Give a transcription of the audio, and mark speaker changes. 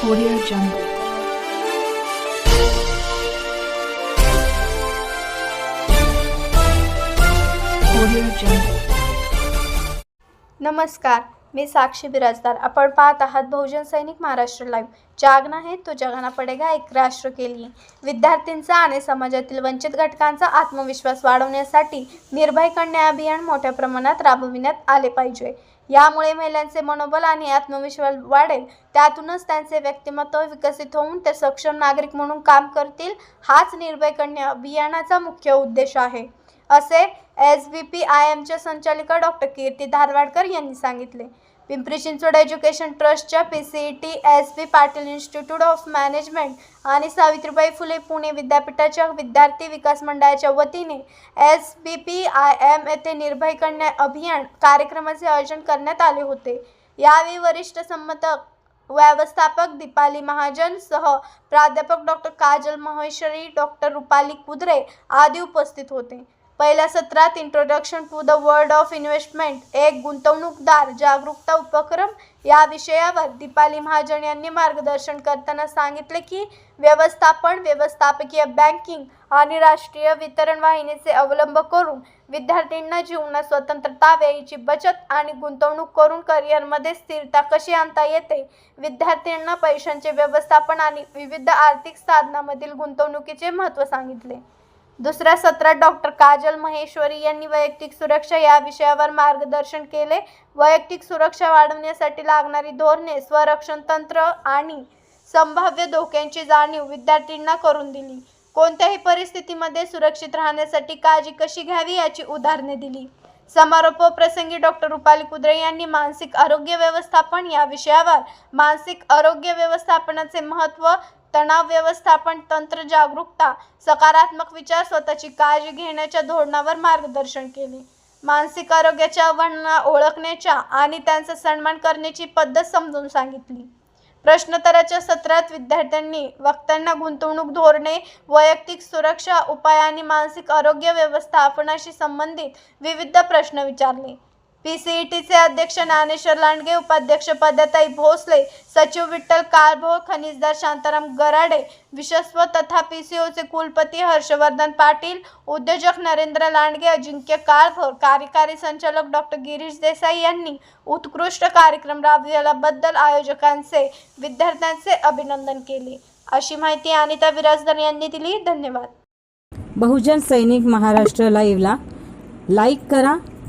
Speaker 1: Audio Jungle. Audio Jungle.
Speaker 2: नमस्कार मी साक्षी बिराजदार. आपण पाहत आहात बहुजन सैनिक महाराष्ट्र लाईव्ह जागना है तो जगाना पडेगा एक राष्ट्र केली. विद्यार्थ्यांचा आणि समाजातील वंचित घटकांचा आत्मविश्वास वाढवण्यासाठी निर्भय कन्या अभियान मोठ्या प्रमाणात राबविण्यात आले पाहिजे. यामुळे महिलांचे मनोबल आणि आत्मविश्वास वाढेल. त्यातूनच त्यांचे व्यक्तिमत्व विकसित होऊन ते सक्षम नागरिक म्हणून काम करतील. हाच निर्भय कन्या अभियानाचा मुख्य उद्देश आहे. असे एस व्ही पी आय एमच्या संचालिका डॉक्टर कीर्ती धारवाडकर यांनी सांगितले. पिंपरी चिंचवड एज्युकेशन ट्रस्टच्या P C E T S B Patil institute of management आणि सावित्रीबाई फुले पुणे विद्यापीठाच्या विद्यार्थी विकास मंडळाच्या वतीने S B P I M येथे निर्भय कन्या अभियान कार्यक्रमाचे आयोजन करण्यात आले होते. यावेळी वरिष्ठ संमतक व्यवस्थापक दीपाली महाजन सह प्राध्यापक डॉक्टर काजल महेश्वरी डॉक्टर रुपाली कुदरे आदी उपस्थित होते. पहिल्या सत्रात introduction to the world of investment एक गुंतवणूकदार जागरूकता उपक्रम या विषयावर दीपाली महाजन यांनी मार्गदर्शन करताना सांगितले की व्यवस्थापन व्यवस्थापकीय बँकिंग आणि राष्ट्रीय वितरण वाहिनीचे अवलंब करून विद्यार्थ्यांना जीवनात स्वतंत्रता वेळेची बचत आणि गुंतवणूक करून करिअरमध्ये स्थिरता कशी आणता येते? विद्यार्थ्यांना पैशांचे व्यवस्थापन आणि विविध आर्थिक साधनामधील गुंतवणुकीचे महत्त्व सांगितले. दुसऱ्या सत्रात डॉक्टर काजल महेश्वरी यांनी वैयक्तिक सुरक्षा या विषयावर मार्गदर्शन केले. वैयक्तिक सुरक्षा वाढवण्यासाठी लागणारी धोरणे स्वरक्षण तंत्र आणि संभाव्य धोक्यांची जाणीव विद्यार्थ्यांना करून दिली. कोणत्याही परिस्थितीमध्ये सुरक्षित राहण्यासाठी काळजी कशी घ्यावी याची उदाहरणे दिली. समारोप प्रसंगी डॉक्टर रुपाली कुद्रे यांनी मानसिक आरोग्य व्यवस्थापन या विषयावर मानसिक आरोग्य व्यवस्थापनाचे महत्त्व तणाव व्यवस्थापन तंत्र जागरूकता सकारात्मक विचार स्वतःची काळजी घेण्याच्या धोरणावर मार्गदर्शन केले. मानसिक आरोग्याच्या आव्हानांना ओळखण्याच्या आणि त्यांचा सन्मान करण्याची पद्धत समजून सांगितली. प्रश्नोत्तराच्या सत्रात विद्यार्थ्यांनी वक्त्यांना गुंतवणूक धोरणे वैयक्तिक सुरक्षा उपाय आणि मानसिक आरोग्य व्यवस्थापनाशी संबंधित विविध प्रश्न विचारले. पी सी ई टीचे अध्यक्ष ज्ञानेश्वर लांडगे उपाध्यक्ष पद्याताई भोसले सचिव विठ्ठल काळभोर खनिजदार शांताराम गराडे विश्वस्त तथा पी सी ओचे कुलपती हर्षवर्धन पाटील उद्योजक नरेंद्र लांडगे अजिंक्य काळभोर कार्यकारी संचालक डॉक्टर गिरीश देसाई यांनी उत्कृष्ट कार्यक्रम राबविल्याबद्दल आयोजकांचे विद्यार्थ्यांचे अभिनंदन केले. अशी माहिती अनिता बिराजदार यांनी दिली. धन्यवाद.
Speaker 3: बहुजन सैनिक महाराष्ट्र लाईव्हला लाईक करा